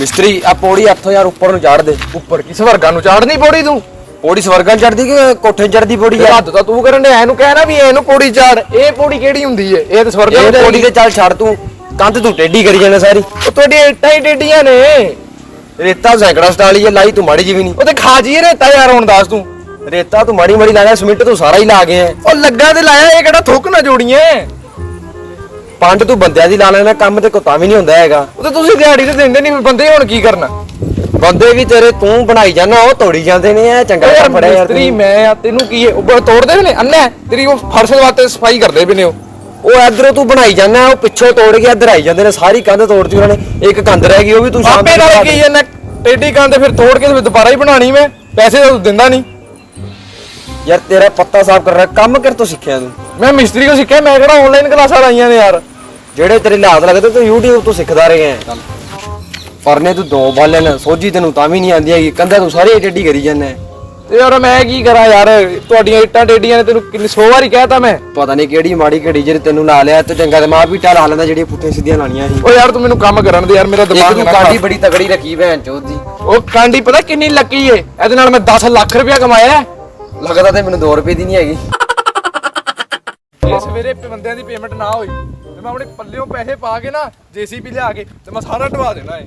ਮਿਸਤਰੀ ਆ ਪੌੜੀ ਹੱਥੋਂ ਯਾਰ ਉੱਪਰ ਨੂੰ ਚਾੜ ਦੇ। ਉੱਪਰ ਕੀ ਸਵਰਗਾਂ ਨੂੰ ਚਾੜਨੀ ਪੌੜੀ ਤੂੰ? ਪੌੜੀ ਸਵਰਗਾਂ ਚੜਦੀ ਕਿ ਕੋਠੇ ਚੜਦੀ ਪੌੜੀ ਆ ਹੱਥ ਤਾਂ ਤੂੰ ਕਰਨ ਦੇ ਇਹਨੂੰ ਕਹਿ ਨਾ ਵੀ ਇਹਨੂੰ ਪੌੜੀ ਚਾੜ ਇਹ ਪੌੜੀ ਕਿਹੜੀ ਹੁੰਦੀ ਏ? ਇਹ ਤਾਂ ਸਵਰਗਾਂ ਇਹ ਪੌੜੀ ਤੇ ਚੱਲ ਛੱਡ ਤੂੰ। ਕੰਧ ਤੂੰ ਟੇਢੀ ਕਰੀ ਜਾਣਾ ਸਾਰੀ। ਉਹ ਤੁਹਾਡੀਆਂ ਇੱਟਾਂ ਹੀ ਟੇਡੀਆਂ ਨੇ। ਰੇਤਾ ਸੈਂਕੜਾ ਸਟਾਲੀ ਹੈ ਲਾਈ ਤੂੰ ਮਾੜੀ ਜਿਹੀ ਵੀ ਨਹੀਂ। ਉਹ ਤੇ ਖਾ ਜੀ ਰੇਤਾ ਯਾਰ ਹੁਣ ਦੱਸ ਤੂੰ। ਰੇਤਾ ਤੂੰ ਮਾੜੀ ਮਾੜੀ ਲਾਇਆ ਸਿਮਿੰਟ ਤੂੰ ਸਾਰਾ ਹੀ ਲਾ ਗਿਆ। ਉਹ ਲੱਗਾ ਤੇ ਲਾਇਆ ਇਹ ਕਿਹੜਾ ਥੁੱਕ ਨਾ ਜੋੜੀਏ। ਪੰਡ ਤੂੰ ਬੰਦਿਆਂ ਦੀ ਲਾ ਲੈਣਾ ਕੰਮ ਤੇ ਕੋ ਤਾਂ ਵੀ ਨਹੀਂ ਹੁੰਦਾ ਹੈਗਾ। ਉਹ ਤੇ ਤੁਸੀਂ ਦਿਹਾੜੀ ਤੇ ਦਿੰਦੇ ਨਹੀਂ ਬੰਦੇ ਹੁਣ ਕੀ ਕਰਨਾ? ਬੰਦੇ ਵੀ ਤੇਰੇ ਤੂੰ ਬਣਾਈ ਜਾਣਾ ਉਹ ਤੋੜੀ ਜਾਂਦੇ ਨੇ ਇਹ ਚੰਗਾ ਯਾਰ ਫੜਿਆ ਯਾਰ ਮਿਸਤਰੀ ਤੂੰ। ਮੈਂ ਆ ਤੈਨੂੰ ਕੀ ਹੈ? ਉਹ ਤੋੜਦੇ ਵੀ ਨੇ ਅੰਨਾ ਤੇਰੀ ਉਹ ਫਰਸ਼ ਵਾਸਤੇ ਸਫ਼ਾਈ ਕਰਦੇ ਵੀ ਨੇ ਉਹ। ਉਹ ਇਧਰੋਂ ਤੂੰ ਬਣਾਈ ਜਾਣਾ ਉਹ ਪਿੱਛੋਂ ਤੋੜ ਕੇ ਇੱਧਰ ਆਈ ਜਾਂਦੇ ਨੇ ਸਾਰੀ ਕੰਧ ਤੋੜਤੀ ਉਹਨਾਂ ਨੇ ਇੱਕ ਕੰਧ ਰਹਿ ਗਈ ਉਹ ਵੀ ਤੂੰ ਸ਼ਾਮ ਆਪੇ ਨਾਲ ਕੀ। ਜਾਂਦਾ ਟੇਡੀ ਕਾਂ ਤੇ ਫਿਰ ਤੋੜ ਕੇ ਤੇ ਫਿਰ ਦੁਬਾਰਾ ਹੀ ਬਣਾਣੀ ਮੈਂ ਪੈਸੇ ਤਾਂ ਤੂੰ ਦਿੰਦਾ ਨਹੀਂ। ਯਾਰ ਤੇਰਾ ਪੱਤਾ ਸਾਫ਼ ਕਰ ਰਿਹਾ ਕੰਮ ਕਰ ਤੋਂ ਸਿੱਖਿਆ ਤੂੰ? ਮੈਂ ਮਿਸਤਰੀ ਕੋ ਸਿੱਖਿਆ ਮੈਂ ਕਿਹੜਾ ਆਨਲਾਈਨ ਕਲਾਸਾਂ ਲਾਈਆਂ ਨੇ ਯਾਰ। ਜਿਹੜੇ ਤੇਰੇ ਲਾਤ ਲੱਗਦੇ ਤੂੰ YouTube ਤੋਂ ਸਿੱਖਦਾ ਰਿਹਾ ਹੈ ਪਰਨੇ ਤੂੰ ਦੋ ਬਾਲੇ ਨੇ ਸੋਝੀ ਤੈਨੂੰ ਤਾਂ ਵੀ ਨਹੀਂ ਆਉਂਦੀ ਹੈਗੀ। ਕੰਧਾ ਤੂੰ ਸਾਰੀ ਟੇਢੀ ਕਰੀ ਜਾਂਦਾ ਤੇ ਯਾਰ ਮੈਂ ਕੀ ਕਰਾਂ ਯਾਰ? ਤੁਹਾਡੀਆਂ ਇੱਟਾਂ ਟੇਡੀਆਂ ਨੇ ਤੈਨੂੰ ਕਿੰਨੀ ਸੌ ਵਾਰੀ ਕਹਿਤਾ ਮੈਂ। ਪਤਾ ਨਹੀਂ ਕਿਹੜੀ ਮਾੜੀ ਕਿਹੜੀ ਜਿਹੜੀ ਤੈਨੂੰ ਲਾ ਲਿਆ ਤੇ ਚੰਗਾ ਤੇ ਮਾਂ ਵੀ ਲਾ ਲੈਂਦਾ ਜਿਹੜੀਆਂ ਪੁੱਠੀਆਂ ਸਿੱਧੀਆਂ ਲਾਣੀਆਂ ਸੀ। ਓ ਯਾਰ ਤੂੰ ਮੈਨੂੰ ਕੰਮ ਕਰਨ ਦੇ ਯਾਰ ਮੇਰਾ ਇੱਕ ਦਿਮਾਗ ਤੂੰ ਨਾ। ਬੜੀ ਤਗੜੀ ਰੱਖੀ ਭੈਣ ਚੋਦ ਦੀ। ਉਹ ਕਾਂਡੀ ਪਤਾ ਕਿੰਨੀ ਲੱਕੀ ਏ? ਇਹਦੇ ਨਾਲ ਮੈਂ 10 ਲੱਖ ਰੁਪਇਆ ਕਮਾਇਆ। ਲੱਗਦਾ ਤੇ ਮੈਨੂੰ 2 ਰੁਪਏ ਦੀ ਨਹੀਂ ਹੈਗੀ। ਜੇ ਸਵੇਰੇ ਪ- ਬੰਦਿਆਂ ਦੀ ਪੇਮੈਂਟ ਨਾ ਹੋਈ ਤੇ ਮੈਂ ਆਪਣੇ ਪੱਲਿਓਂ ਪੈਸੇ ਪਾ ਕੇ ਨਾ ਜੀਸੀਬੀ ਲਿਆ ਕੇ ਤੇ ਮੈਂ ਸਾਰਾ ਢਵਾ ਦੇਣਾ ਏ।